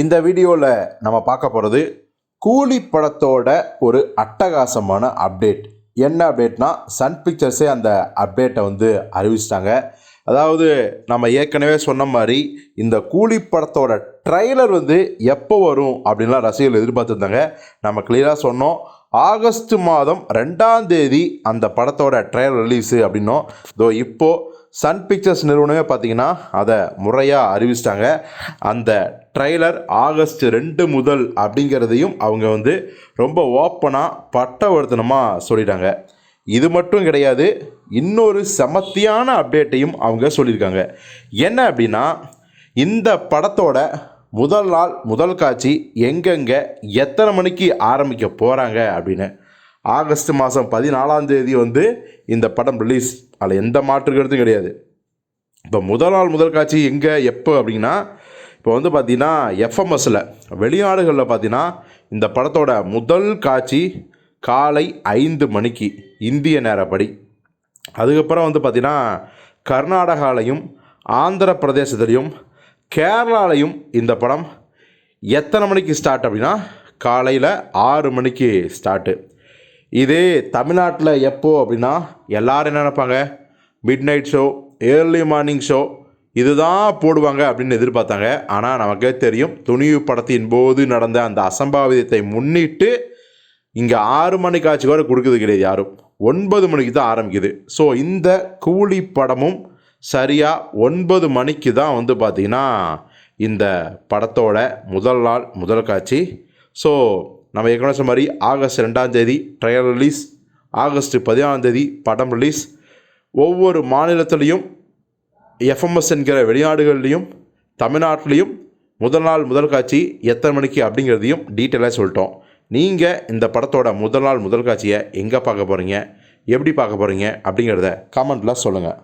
இந்த வீடியோவில் நம்ம பார்க்க போகிறது கூலி படத்தோட ஒரு அட்டகாசமான அப்டேட் என்ன அப்டேட்னா சன் பிக்சர்ஸே அந்த அப்டேட்டை வந்து அறிவிச்சிட்டாங்க. அதாவது நம்ம ஏற்கனவே சொன்ன மாதிரி இந்த கூலி படத்தோட ட்ரைலர் வந்து எப்போ வரும் அப்படின்லாம் ரசிகர்கள் எதிர்பார்த்துருந்தாங்க. நம்ம கிளியராக சொன்னோம். ஆகஸ்ட் மாதம் ரெண்டாம் தேதி அந்த படத்தோட ட்ரைலர் ரிலீஸு அப்படின்னோம். இதோ இப்போது சன் பிக்சர்ஸ் நிறுவனமே பார்த்தீங்கன்னா அதை முறையாக அறிவிச்சிட்டாங்க. அந்த ட்ரெய்லர் ஆகஸ்ட் ரெண்டு முதல் அப்படிங்கிறதையும் அவங்க வந்து ரொம்ப ஓப்பனாக பட்டவர்த்தனமாக சொல்லிட்டாங்க. இது மட்டும் கிடையாது இன்னொரு செமத்தியான அப்டேட்டையும் அவங்க சொல்லியிருக்காங்க. என்ன அப்படின்னா இந்த படத்தோட முதல் நாள் முதல் காட்சி எங்கெங்கே எத்தனை மணிக்கு ஆரம்பிக்க போகிறாங்க அப்படின்னு. ஆகஸ்ட் மாதம் பதினாலாம் தேதி வந்து இந்த படம் ரிலீஸ் அதில் எந்த மாற்று கிடையாது. இப்போ முதல் நாள் முதல் காட்சி எங்கே எப்போ அப்படின்னா இப்போ வந்து பார்த்தீங்கன்னா எஃப்எம்எஸில் வெளிநாடுகளில் பார்த்தீங்கன்னா இந்த படத்தோட முதல் காட்சி காலை ஐந்து மணிக்கு இந்திய நேரப்படி. அதுக்கப்புறம் வந்து பார்த்திங்கன்னா கர்நாடகாலையும் ஆந்திர பிரதேசத்துலேயும் கேரளாலையும் இந்த படம் எத்தனை மணிக்கு ஸ்டார்ட் அப்படின்னா காலையில் ஆறு மணிக்கு ஸ்டார்ட்டு இதே தமிழ்நாட்டில் எப்போ அப்படின்னா எல்லாரும் என்ன நினைப்பாங்க? Midnight show early morning show இதுதான் போடுவாங்க அப்படின்னு எதிர்பார்த்தாங்க. ஆனால் நமக்கே தெரியும் துணிவு படத்தின் போது நடந்த அந்த அசம்பாவிதத்தை முன்னிட்டு இங்கே ஆறு மணி காட்சி கூட கொடுக்குறது கிடையாது யாரும். ஒன்பது மணிக்கு தான் ஆரம்பிக்குது. ஸோ இந்த கூலி படமும் சரியாக ஒன்பது மணிக்கு தான் வந்து பார்த்திங்கன்னா இந்த படத்தோட முதல் நாள் முதல் காட்சி. ஸோ நம்ம ஏற்கனவே சொன்ன மாதிரி ஆகஸ்ட் ரெண்டாம் தேதி ட்ரையல் ரிலீஸ் ஆகஸ்ட் பதினாலாம் தேதி படம் ரிலீஸ் ஒவ்வொரு மாநிலத்திலையும் எஃப்எம்எஸ் என்கிற வெளிநாடுகள்லையும் தமிழ்நாட்டிலையும் முதல் நாள் முதல் காட்சி எத்தனை மணிக்கு அப்படிங்கிறதையும் டீட்டெயிலாக சொல்லிட்டோம். நீங்கள் இந்த படத்தோட முதல் நாள் முதல் காட்சியை எங்கே பார்க்க போகிறீங்க எப்படி பார்க்க போகிறீங்க அப்படிங்கிறத கமெண்ட்டில் சொல்லுங்கள்